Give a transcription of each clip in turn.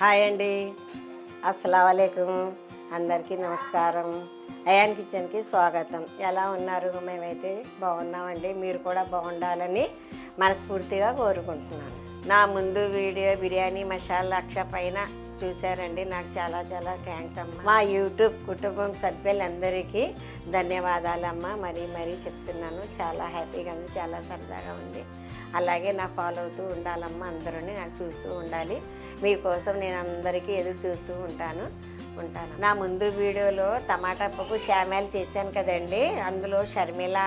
Hi అండి. అస్సలం అందరికీ నమస్కారం. అయాన్ కిచెన్కి స్వాగతం. ఎలా ఉన్నారు? మేమైతే బాగున్నామండి. మీరు కూడా బాగుండాలని మనస్ఫూర్తిగా కోరుకుంటున్నాను. నా ముందు వీడియో బిర్యానీ మసాలా లక్ష పైన చూశారండి. నాకు చాలా చాలా థ్యాంక్స్ అమ్మ. మా యూట్యూబ్ కుటుంబం సభ్యులందరికీ ధన్యవాదాలమ్మ. మరీ మరీ చెప్తున్నాను. చాలా హ్యాపీగా ఉంది. చాలా సరదాగా ఉంది. అలాగే నా ఫాలో అవుతూ ఉండాలమ్మా. అందరూ నాకు చూస్తూ ఉండాలి. మీకోసం నేను అందరికీ ఎదురు చూస్తూ ఉంటాను ఉంటాను. నా ముందు వీడియోలో టమాటా పప్పు షామ్యాలు చేశాను కదండి. అందులో షర్మిల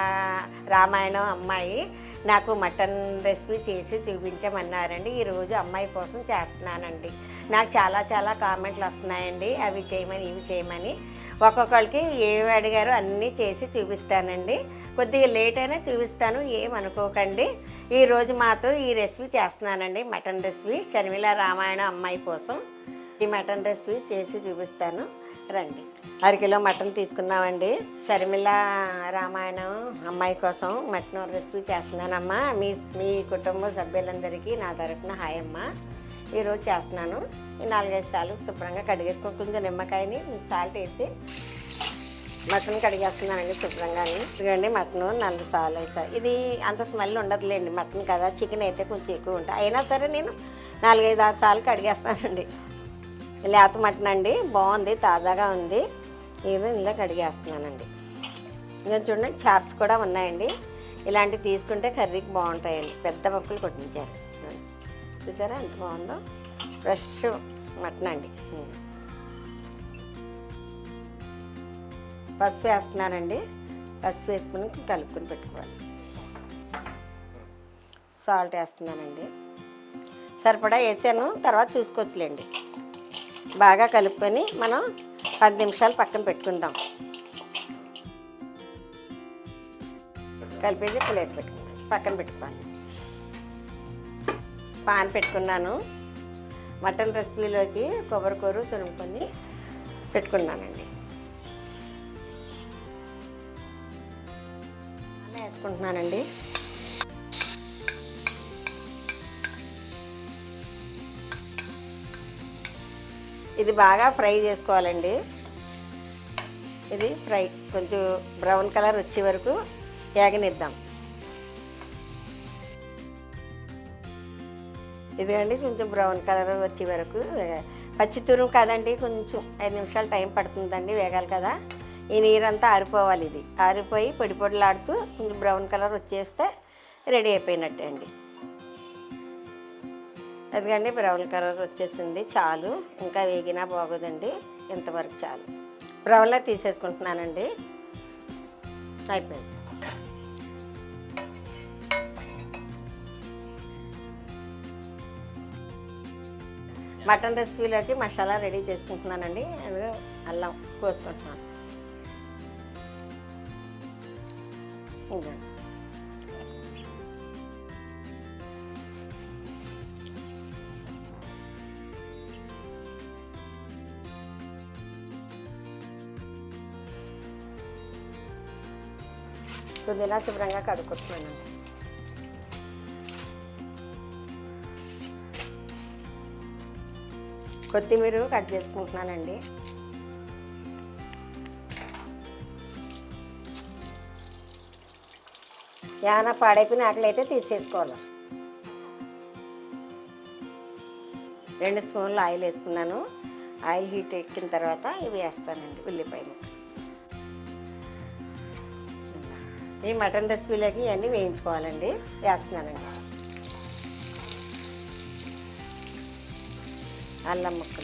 రామాయణం అమ్మాయి నాకు మటన్ రెసిపీ చేసి చూపించమన్నారండి. ఈరోజు అమ్మాయి కోసం చేస్తున్నానండి. నాకు చాలా చాలా కామెంట్లు వస్తున్నాయండి. అవి చేయమని ఇవి చేయమని. ఒక్కొక్కరికి ఏవి అడిగారో అన్నీ చేసి చూపిస్తానండి. కొద్దిగా లేట్ అయినా చూపిస్తాను ఏమనుకోకండి ఈరోజు మాత్రం ఈ రెసిపీ చేస్తున్నానండి మటన్ రెసిపీ షర్మిల రామాయణ అమ్మాయి కోసం ఈ మటన్ రెసిపీ చేసి చూపిస్తాను. రండి. అరకిలో మటన్ తీసుకున్నామండి. షర్మిల రామాయణం అమ్మాయి కోసం మటన్ రెసిపీ చేస్తున్నానమ్మా. మీ మీ కుటుంబ సభ్యులందరికీ నా తరఫున హాయ్ అమ్మ. ఈరోజు చేస్తున్నాను. ఈ నాలుగైదు సార్లు శుభ్రంగా కడిగేసుకొని కొంచెం నిమ్మకాయని సాల్ట్ వేసి మటన్ కడిగేస్తున్నానండి శుభ్రంగా ఇదిగోండి మటన్ నాలుగు సాలు వేసాను ఇది అంత స్మెల్ ఉండదులేండి మటన్ కదా చికెన్ అయితే కొంచెం ఎక్కువ ఉంటాయి అయినా సరే నేను నాలుగైదు ఆరు సార్లు కడిగేస్తానండి లేత మటన్ అండి బాగుంది తాజాగా ఉంది. ఇది ఇందులో కడిగేస్తున్నానండి. ఇంకా చూడండి చాప్స్ కూడా ఉన్నాయండి. ఇలాంటివి తీసుకుంటే కర్రీకి బాగుంటాయండి. పెద్ద పప్పులు కొట్టించారు. చూసారా ఎంత బాగుందో? ఫ్రెష్ మటన్ అండి. పసుపు వేస్తున్నానండి. పసుపు వేసుకుని కలుపుకొని పెట్టుకోవాలి. సాల్ట్ వేస్తున్నానండి. సరిపడా వేసాను. తర్వాత చూసుకోవచ్చులేండి. బాగా కలుపుకొని మనం పది నిమిషాలు పక్కన పెట్టుకుందాం. కలిపేసి ప్లేట్ పెట్టుకుందాం పక్కన పెట్టుకోవాలి. పాన్ పెట్టుకున్నాను. మటన్ రెసిపీలోకి కొబ్బరి కూర తురుముకొని పెట్టుకున్నానండి. వేసుకుంటున్నానండి ఇది బాగా ఫ్రై చేసుకోవాలండి. ఇది ఫ్రై కొంచెం బ్రౌన్ కలర్ వచ్చే వరకు వేగనిద్దాం ఇదిగండి కొంచెం బ్రౌన్ కలర్ వచ్చే వరకు వేగ- కాదండి కదండి కొంచెం ఐదు నిమిషాలు టైం పడుతుందండి వేగాలి కదా. ఈ నీరంతా ఆరిపోవాలి ఇది. ఆరిపోయి పొడి పొడిలాడుతూ కొంచెం బ్రౌన్ కలర్ వచ్చేస్తే రెడీ అయిపోయినట్టే అండి. అదిగండి బ్రౌన్ కలర్ వచ్చేసింది. చాలు. ఇంకా వేగినా బాగోదండి. ఇంతవరకు చాలు. బ్రౌన్లో తీసేసుకుంటున్నానండి. అయిపోయింది. మటన్ రెసిపీలోకి మసాలా రెడీ చేసుకుంటున్నానండి. అదిగో అల్లం కోసుకుంటున్నాను. ఇంకా పుదీనా శుభ్రంగా కడుక్కుంటున్నానండి కొత్తిమీర కట్ చేసుకుంటున్నానండి. ఏమైనా పాడైపోయిన ఆకలైతే తీసేసుకోవాలి. రెండు స్పూన్లు ఆయిల్ వేసుకున్నాను. ఆయిల్ హీట్ ఎక్కిన తర్వాత ఇవి వేస్తానండి ఉల్లిపాయలు. ఈ మటన్ రెసిపీలోకి ఇవన్నీ వేయించుకోవాలండి. వేస్తున్నానండి. అల్లం ముక్క.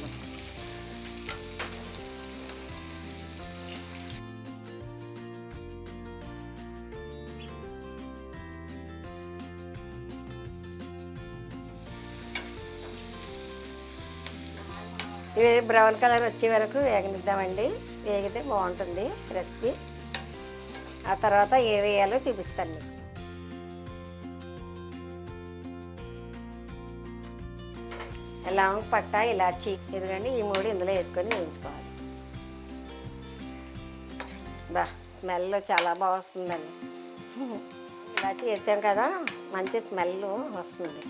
ఇవి బ్రౌన్ కలర్ వచ్చే వరకు వేగనిద్దామండి. వేగితే బాగుంటుంది రెసిపీ ఆ తర్వాత ఏ వేయాలో చూపిస్తాను. మీకు లవంగ పట్ట ఇలాచి ఇదిగండి ఈ మూడు ఇందులో వేసుకొని వేయించుకోవాలి. బా స్మెల్ చాలా బాగా వస్తుందండి. ఇలాచి వేసాం కదా మంచి స్మెల్ వస్తుంది.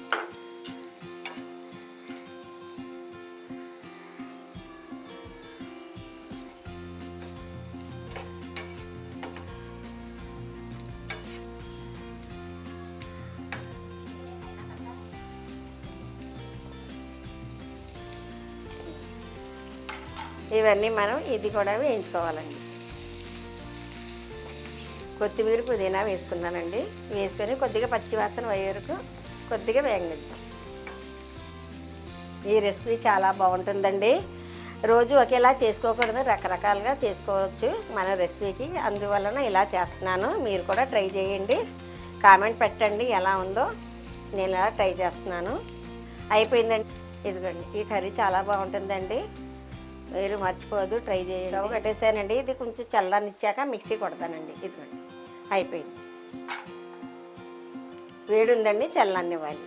ఇవన్నీ మనం ఇది కూడా వేయించుకోవాలండి. కొత్తిమీర పుదీనా వేసుకున్నానండి. వేసుకొని కొద్దిగా పచ్చివాసన అయ్యే వరకు కొద్దిగా వేగనిద్దాం. ఈ రెసిపీ చాలా బాగుంటుందండి. రోజు ఒకేలా చేసుకోకూడదు రకరకాలుగా చేసుకోవచ్చు మన రెసిపీకి. అందువలన ఇలా చేస్తున్నాను. మీరు కూడా ట్రై చేయండి. కామెంట్ పెట్టండి ఎలా ఉందో. నేను ఇలా ట్రై చేస్తున్నాను. అయిపోయిందండి. ఇదిగోండి ఈ కర్రీ చాలా బాగుంటుందండి. మీరు మర్చిపోవద్దు ట్రై చేయండి. స్టవ్ కట్టేసానండి. ఇది కొంచెం చల్లనిచ్చాక మిక్సీ కొడతానండి. ఇదిగోండి. అయిపోయింది. వేడి ఉందండి చల్లనివ్వాలి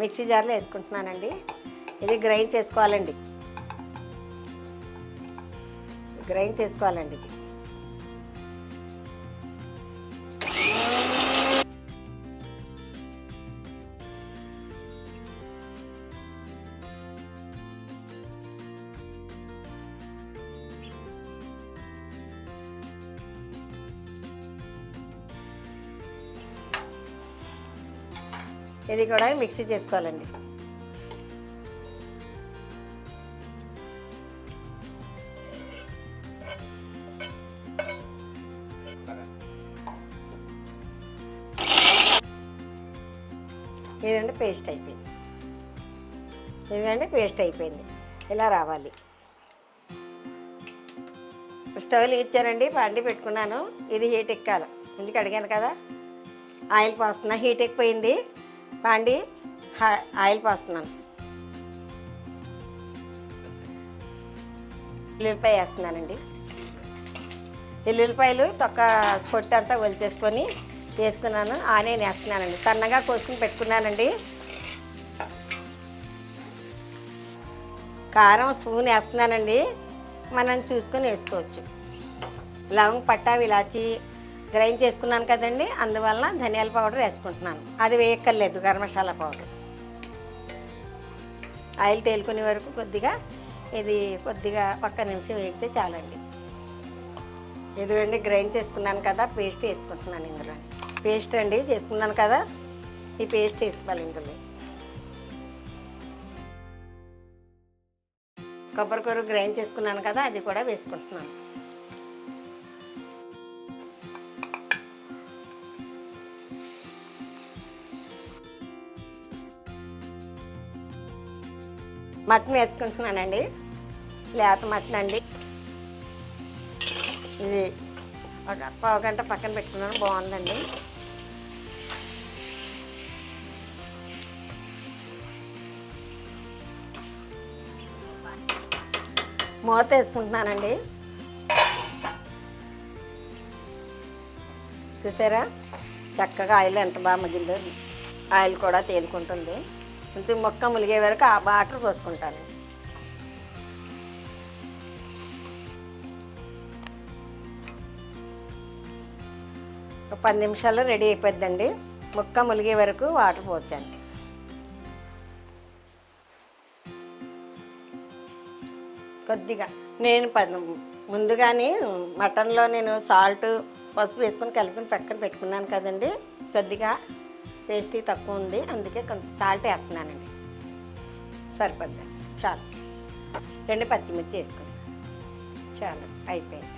మిక్సీ జార్లో వేసుకుంటున్నానండి. ఇది గ్రైండ్ చేసుకోవాలండి. గ్రైండ్ చేసుకోవాలండి ఇది. ఇది కూడా మిక్సీ చేసుకోవాలండి. ఇదండి పేస్ట్ అయిపోయింది. ఇదండి పేస్ట్ అయిపోయింది. ఇలా రావాలి. స్టవ్ ఇచ్చానండి పండి పెట్టుకున్నాను. ఇది హీట్ ఎక్కాలి. ఇంటికి అడిగాను కదా. ఆయిల్ పోస్తున్నా హీట్ ఎక్కిపోయింది. పాండి ఆయిల్ పోస్తున్నాను. ఎల్లుల్లిపాయ వేస్తున్నానండి. ఎల్లుల్లిపాయలు తొక్క పొట్టు అంతా ఒలిచేసుకొని వేస్తున్నాను ఆనియన్ వేస్తున్నానండి. సన్నగా కోసుకుని పెట్టుకున్నానండి. కారం స్పూన్ వేస్తున్నానండి. మనం చూసుకొని వేసుకోవచ్చు. లవంగ్ పట్టా ఇలాచి గ్రైండ్ చేసుకున్నాను కదండి. అందువల్ల ధనియాల పౌడర్ వేసుకుంటున్నాను. అది వేయక్కర్లేదు గరం మసాలా పౌడర్. ఆయిల్ తేలుకునే వరకు కొద్దిగా ఇది కొద్దిగా ఒక్క నిమిషం వేగితే చాలండి. ఇదిగోండి గ్రైండ్ చేసుకున్నాను కదా పేస్ట్ వేసుకుంటున్నాను ఇందులో. పేస్ట్ అండి చేసుకున్నాను కదా ఈ పేస్ట్ వేసుకోవాలి ఇందులో. కొబ్బరికూర గ్రైండ్ చేసుకున్నాను కదా అది కూడా వేసుకుంటున్నాను. మటన్ వేసుకుంటున్నానండి. లేత మటన్ అండి. ఇది ఒక పావు గంట పక్కన పెట్టుకున్నాను బాగుందండి. మూత వేసుకుంటున్నానండి. చూసారా? చక్కగా ఆయిల్ ఎంత బాగా మగ్గిందో. ఆయిల్ కూడా తేలుకుంటుంది. కొంచెం మొక్క ములిగే వరకు ఆ వాటర్ పోసుకుంటాను. ఒక పది నిమిషాల్లో రెడీ అయిపోద్దండి మొక్క ములిగే వరకు వాటర్ పోసాను. కొద్దిగా నేను పది ముందుగానే మటన్లో నేను సాల్ట్ పసుపు వేసుకొని కలిపి పక్కన పెట్టుకున్నాను కదండి. కొద్దిగా టేస్టీ తక్కువ ఉంది. అందుకే కొంచెం సాల్ట్ వేస్తున్నానండి. సరిపోద్ది. చాలు. రెండు పచ్చిమిర్చి వేసుకుని చాలు. అయిపోయింది.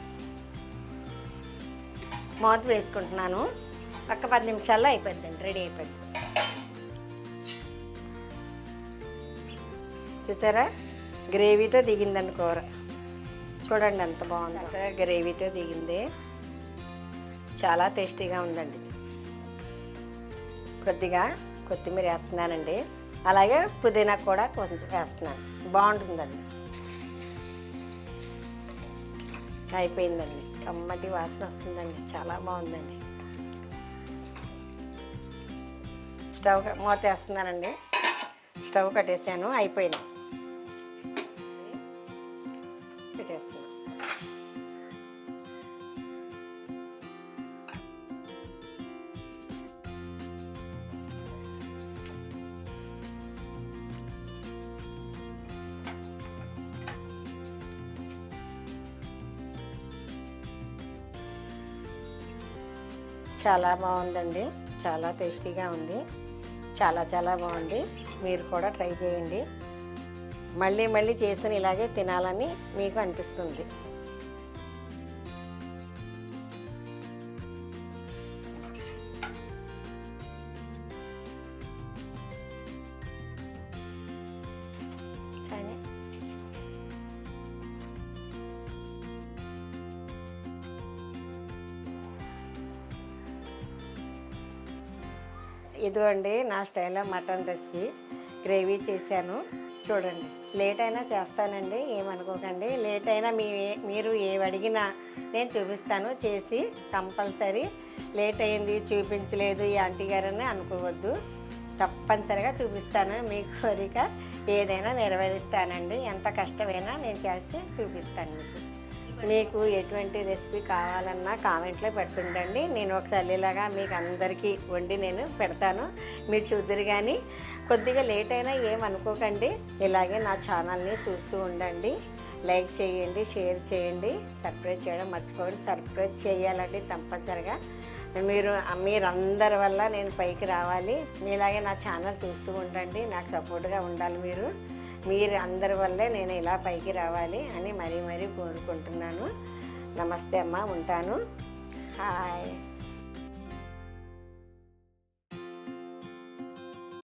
మూత వేసుకుంటున్నాను. ఒక్క పది నిమిషాల్లో అయిపోద్దండి. రెడీ అయిపోద్ది. చూసారా? గ్రేవీతో దిగిందండి కూర. చూడండి ఎంత బాగుంది. గ్రేవీతో దిగింది. చాలా టేస్టీగా ఉందండి. కొద్దిగా కొత్తిమీర వేస్తున్నానండి. అలాగే పుదీనా కూడా కొంచెం వేస్తున్నాను. బాగుంటుందండి. అయిపోయిందండి. కమ్మటి వాసన వస్తుందండి. చాలా బాగుందండి. స్టవ్ మూత వేస్తున్నానండి. స్టవ్ కట్టేసాను. అయిపోయింది. చాలా బాగుందండి. చాలా టేస్టీగా ఉంది. చాలా చాలా బాగుంది. మీరు కూడా ట్రై చేయండి. మళ్ళీ మళ్ళీ చేసుకుని ఇలాగే తినాలని మీకు అనిపిస్తుంది. ఇదిగోండి నా స్టైల్లో మటన్ రెసిపీ గ్రేవీ చేశాను. చూడండి లేట్ అయినా చేస్తానండి ఏమనుకోకండి లేట్ అయినా మీ మీరు ఏవడిగినా నేను చూపిస్తాను చేసి కంపల్సరీ లేట్ అయింది చూపించలేదు ఈ ఆంటీ గారని అనుకోవద్దు. తప్పనిసరిగా చూపిస్తాను మీ కోరిక ఏదైనా నెరవేరుస్తానండి. ఎంత కష్టమైనా నేను చేసి చూపిస్తాను మీకు. మీకు ఎటువంటి రెసిపీ కావాలన్నా కామెంట్లో పెడుతుండండి. నేను ఒక తల్లిలాగా మీకు అందరికీ వండి నేను పెడతాను. మీరు చూద్దరు కానీ కొద్దిగా లేట్ అయినా ఏమనుకోకండి ఇలాగే నా ఛానల్ని చూస్తూ ఉండండి. లైక్ చేయండి షేర్ చేయండి. సబ్స్క్రైబ్ చేయడం మర్చిపోండి సబ్స్క్రైబ్ చేయాలండి తప్పనిసరిగా. మీరు మీరందరి వల్ల నేను పైకి రావాలి. ఇలాగే నా ఛానల్ చూస్తూ ఉండండి. నాకు సపోర్ట్గా ఉండాలి మీరు. మీరు అందరి వల్లే నేను ఇలా పైకి రావాలి అని మరీ మరీ కోరుకుంటున్నాను. నమస్తే అమ్మ ఉంటాను. హాయ్